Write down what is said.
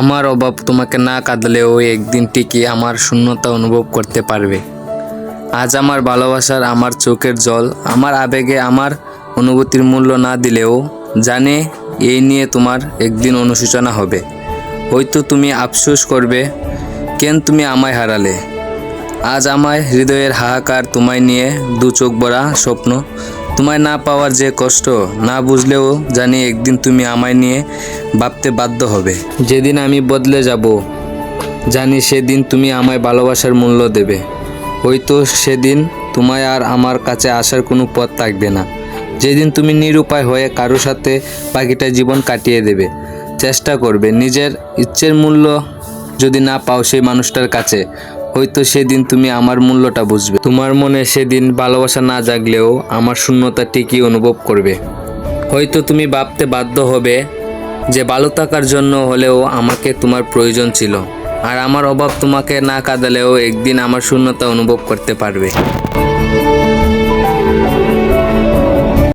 আমার অভাব তোমাকে না কাঁদলেও একদিন ঠিকই আমার শূন্যতা অনুভব করতে পারবে। আজ আমার ভালোবাসার আমার চোখের জল, আমার আবেগে আমার অনুভূতির মূল্য না দিলেও জানে এই নিয়ে তোমার একদিন অনুশোচনা হবে। হয়তো তুমি আফসোস করবে, কেন তুমি আমায় হারালে? আজ আমায় হৃদয়ের হাহাকার তোমায় নিয়ে দু চোখ ভরা স্বপ্ন তোমায় না পাওয়ার যে কষ্ট, না বুঝলেও জানি একদিন তুমি আমায় নিয়ে ভাবতে বাধ্য হবে। যেদিন আমি বদলে যাব, জানি সেদিন তুমি আমায় ভালোবাসার মূল্য দেবে। হয়তো সেদিন তোমায় আর আমার কাছে আসার কোনো পথ থাকবে না। যেদিন তুমি নিরুপায় হয়ে কারও সাথে বাকিটা জীবন কাটিয়ে দেবে, চেষ্টা করবে। নিজের ইচ্ছের মূল্য যদি না পাও সেই মানুষটার কাছে হয়তো সেদিন তুমি আমার মূল্যটা বুঝবে। তোমার মনে সেদিন ভালোবাসা না জাগলেও আমার শূন্যতা ঠিকই অনুভব করবে। হয়তো তুমি ভাবতে বাধ্য হবে যে ভালো থাকার জন্য হলেও আমাকে তোমার প্রয়োজন ছিল। আর আমার অভাব তোমাকে না কাঁদালেও একদিন আমার শূন্যতা অনুভব করতে পারবে।